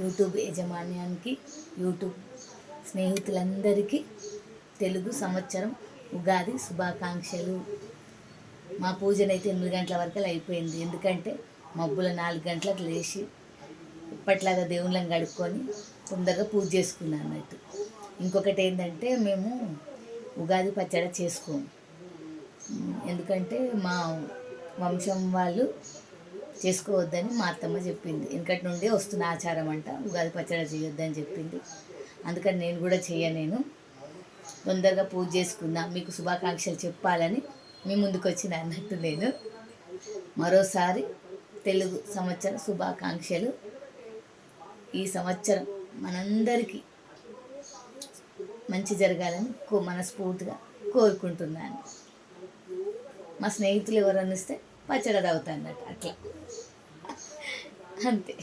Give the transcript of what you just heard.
YouTube యాజమాన్యానికి YouTube స్నేహితులందరికీ తెలుగు సంవత్సరం ఉగాది శుభాకాంక్షలు. మా పూజనైతే ఎనిమిది గంటల వరకు అయిపోయింది. ఎందుకంటే మబ్బుల నాలుగు గంటలకు లేచి ఇప్పట్లాగా దేవుళ్ళని గడుక్కొని తొందరగా పూజ చేసుకున్నాను అన్నట్టు. ఇంకొకటి ఏంటంటే మేము ఉగాది పచ్చడి చేసుకోము. ఎందుకంటే మా వంశం వాళ్ళు చేసుకోవద్దని మా అత్తమ్మ చెప్పింది. వెనకటి నుండి వస్తున్న ఆచారం అంట ఉగాది పచ్చడి చేయొద్దని చెప్పింది. అందుకని నేను కూడా చెయ్య నేను తొందరగా పూజ చేసుకుందాం మీకు శుభాకాంక్షలు చెప్పాలని మీ ముందుకు వచ్చిన అన్నట్టు నేను. మరోసారి తెలుగు సంవత్సర శుభాకాంక్షలు. ఈ సంవత్సరం మనందరికీ మంచి జరగాలని కో మనస్ఫూర్తిగా కోరుకుంటున్నాను. మా స్నేహితులు ఎవరన్నా ఇస్తే పచ్చడి తాగుతా అన్నట్టు అట్లా. అంతే.